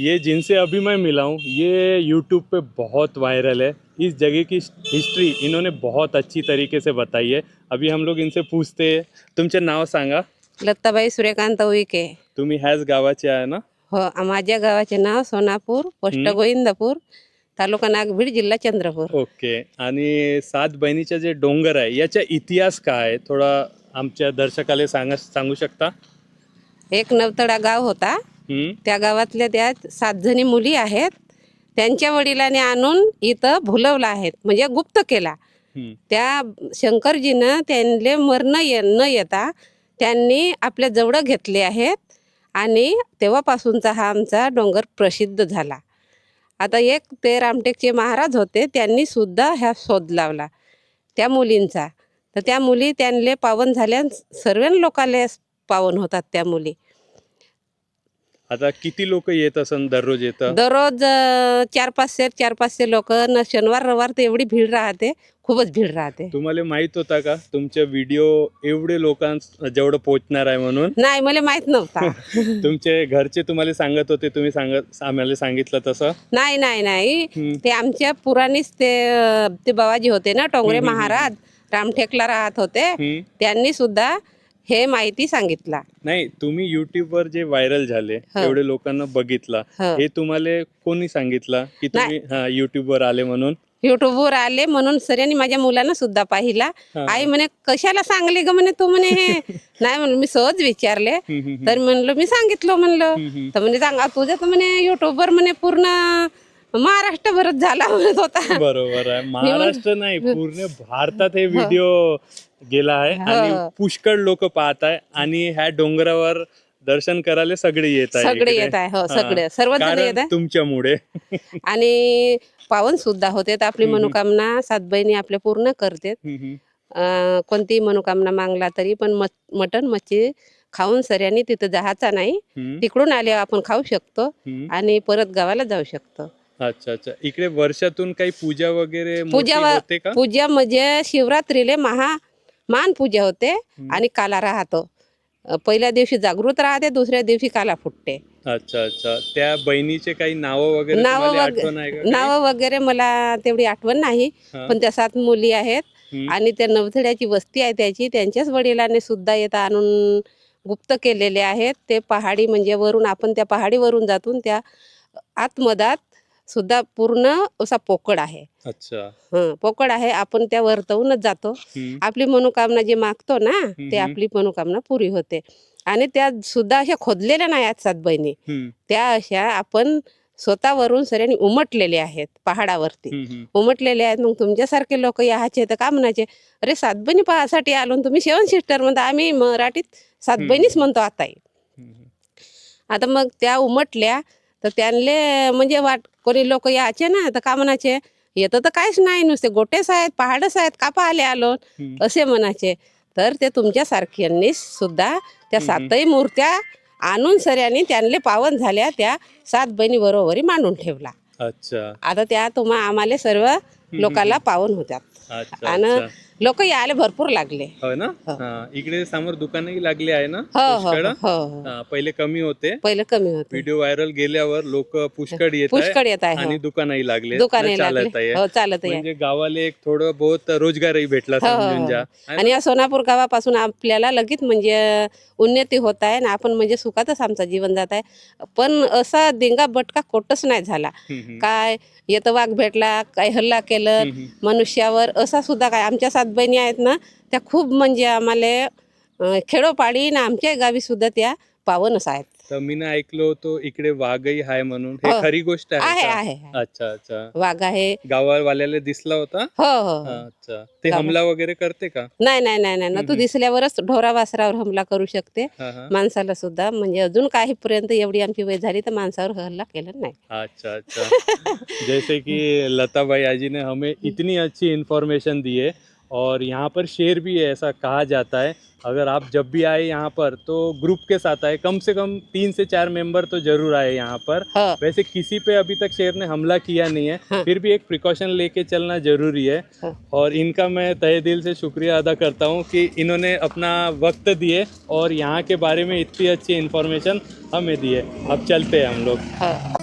ये जिनसे अभी मैं मिला हूँ ये यूट्यूब पे बहुत वायरल है। इस जगह की हिस्ट्री इन्होंने बहुत अच्छी तरीके से बताई है। अभी हम लोग इनसे पूछते हैं। तुमचे नाव सांगा। लत्ताबाई सूर्यकांत उईके तुम्ही ह्याच गावाचे आहे ना? हो माझ्या गावाचे नाव सोनापूर पोस्ट. गोविंदपूर तालुका नागभीड जिल्हा चंद्रपूर. ओके. आणि सात बहिणीचे जे डोंगर आहे याचा इतिहास काय आहे? थोडा आमच्या दर्शकाला सांगा सांगू शकता? एक नवतडा गाव होता. त्या गावातल्या त्या सात जणी मुली आहेत. त्यांच्या वडिलांनी आणून इथं भुलवलं आहेत. म्हणजे गुप्त केला. त्या शंकरजीनं त्यांना मरण ये न येता त्यांनी आपल्या जवळ घेतले आहेत. आणि तेव्हापासूनचा हा आमचा डोंगर प्रसिद्ध झाला. आता एक ते रामटेकचे महाराज होते त्यांनी सुद्धा ह्या शोध लावला. त्या मुलींचा. तर त्या मुली त्यांना पावन झाल्या सर्व लोकांना पावन होतात त्या मुली. आता किती लोक येत असन दररोज येतं? दररोज अं, चार पाचशे चार पाचशे लोक. न शनिवार रविवार तर एवढी भीड राहते. खूपच भीड राहते. तुम्हाला माहीत होता का? तुमच्या व्हिडिओ एवढे लोकांस जेवढं पोहोचणार आहे म्हणून. नाही मला माहीत नव्हता. तुमचे घरचे तुम्हाला सांगत होते तुम्ही सांगत आम्हाला सांगितलं तसं? नाही नाही नाही. हम्म. ते आमच्या पुराणीच ते अं, ते बाबाजी होते ना टोंगरे महाराज रामटेकला राहत होते. हम्म. त्यांनी सुद्धा हे माहिती सांगितला नाही तुम्ही YouTube वर जे व्हायरल झाले हो. एवढे लोकांना बघितला हो. हे तुम्हाला कोणी सांगितलं की तुम्ही हा YouTube वर आले म्हणून युट्यूबवर आले म्हणून सऱ्यांनी माझ्या मुलानं सुद्धा पाहिला हा. आई म्हणे कशाला सांगले ग म्हणे तू म्हणे हे नाही म्हणलं मी सहज विचारले हम्म, हम्म, तर म्हणलं मी सांगितलं म्हणलं हम्म, हम्म. तर म्हणजे सांगा तुझं तर म्हणे युट्यूबवर म्हणे पूर्ण महाराष्ट्रभरच झाला म्हणत होता बरोबर आहे महाराष्ट्र नाही पूर्ण भारतात हे व्हिडिओ गेला आहे आणि. पुष्कळ लोक पाहत आहे आणि ह्या डोंगरावर दर्शन करायला सगळे येत आहे सगळे. येत आहे हो. सगळे सर्वच जण येत आहे तुमच्यामुळे आणि पावन सुद्धा होते आपली. मनोकामना सात बहिणी आपल्या पूर्ण करते. कोणतीही मनोकामना मागला तरी पण मट- मटण मच्छी खाऊन सऱ्यांनी तिथं जायचा नाही तिकडून आले आपण खाऊ शकतो. आणि परत गावाला जाऊ शकतो अच्छा अच्छा. इकडे वर्षातून काही पूजा वगैरे पूजा होते का? पूजा म्हणजे शिवरात्रीले महा मान पूजा होते आणि काला राहतो. अ, पहिल्या दिवशी जागृत राहते दुसऱ्या दिवशी काला फुटते. अच्छा अच्छा. त्या बहिणीचे काही नाव वगैरे नाव तुम्हाला आठवण आहे का नाव वगैरे मला तेवढी आठवण नाही हा. पण त्या सात मुली आहेत हम्म. आणि त्या नवथड्याची वस्ती आहे त्याची. त्यांच्याच वडिलांनी सुद्धा येत आणून गुप्त केलेले आहेत. ते पहाडी म्हणजे वरून आपण त्या पहाडीवरून जातून त्या आतमधात सुद्धा पूर्ण असा पोकळ आहे. अच्छा. हं पोकळ आहे. आपण त्या वरतवूनच जातो. हम्म. आपली मनोकामना जे मागतो ना ते हम्म. आपली मनोकामना पुरी होते. आणि त्या सुद्धा अशा खोदलेल्या नाही आहेत सात बहिणी. हम्म, त्या अशा आपण स्वतःवरून सऱ्यांनी उमटलेले आहेत पहाडावरती. हम्म, हम्म. उमटलेले आहेत. मग तुमच्यासारखे लोक याचे तर का म्हणायचे? अरे सात बहिणी पाहासाठी आलो तुम्ही सेवन सिस्टर म्हणता. आम्ही मराठीत सात. बहिणीच म्हणतो आता हम्म. आता मग त्या उमटल्या. तर त्यांले म्हणजे वाट कोणी लोक यायचे ना तर का म्हणायचे येतं तर काहीच नाही नुसते गोटेच आहेत पहाडच आहेत का पाहिले आलो. असे म्हणायचे तर ते तुमच्यासारख्यांनी सुद्धा त्या. सातही मूर्त्या आणून सऱ्यांनी त्यांना पावन झाल्या त्या सात बहिणी बरोबरी मांडून ठेवला अच्छा आता त्या तुम्हा आम्हाला सर्व लोकांना पावन होत्यात अच्छा आणि लोक यायला भरपूर लागले. हो ना? हो. इकडे समोर दुकानही लागली आहे ना? हो हो पुष्कळ? हो हो. हा, पहिले कमी होते. पहिलं कमी होते. व्हिडिओ व्हायरल गेल्यावर लोक पुष्कळ येत आहे पुष्कळ येत आहे आणि. दुकानही लागले. दुकाने चालत लागले. आहे. हो चालत आहे. म्हणजे गावाला एक थोडं बहुत रोजगारही भेटला हो, हो, समजून हो. जा है ना? आणि या सोनापूर गावापासून आपल्याला लगेच म्हणजे उन्नती होत आहे ना आपण म्हणजे सुखातच आमचं जीवन जात आहे. पण असा दिंगा बटका कोटच नाही झाला. हम्म, हम्म. काय येतं वाघ भेटला काय हल्ला केलं हम्म. मनुष्यावर असा सुद्धा काय आमच्या सात बहिणी आहेत ना त्या खूप म्हणजे आम्हाला खेडोपाडी ना आमच्या गावी सुद्धा त्या पावनच आहेत. तर मी ना ऐकलो होतो इकडे वाघही आहे म्हणून. हे हो. खरी गोष्ट आहे आहे का? आहे आहे. अच्छा अच्छा. वाघ आहे. गावावाल्याला दिसला होता? हो हो हो. अच्छा. ते गावा- हमला वगैरे करते का? नाही नाही नाही नाही. ना तू हम्म. दिसल्यावरच ढोरा वासरावर हमला करू शकते. हा हा. माणसाला सुद्धा. म्हणजे अजून काही पर्यंत एवढी आमची वय झाली तर माणसावर हल्ला केला नाही. अच्छा अच्छा. जैसे कि लता भाई आजी ने हमें इतनी अच्छी इन्फॉर्मेशन दी है और यहाँ पर शेर भी है ऐसा कहा जाता है। अगर आप जब भी आए यहाँ पर तो ग्रुप के साथ आए। कम से कम तीन से चार मेंबर तो ज़रूर आए यहाँ पर। हो। वैसे किसी पे अभी तक शेर ने हमला किया नहीं है हाँ। फिर भी एक प्रिकॉशन लेके चलना ज़रूरी है। हाँ। और इनका मैं तहे दिल से शुक्रिया अदा करता हूँ कि इन्होंने अपना वक्त दिए और यहाँ के बारे में इतनी अच्छी इन्फॉर्मेशन हमें दी है। अब चलते हैं हम लोग। हो।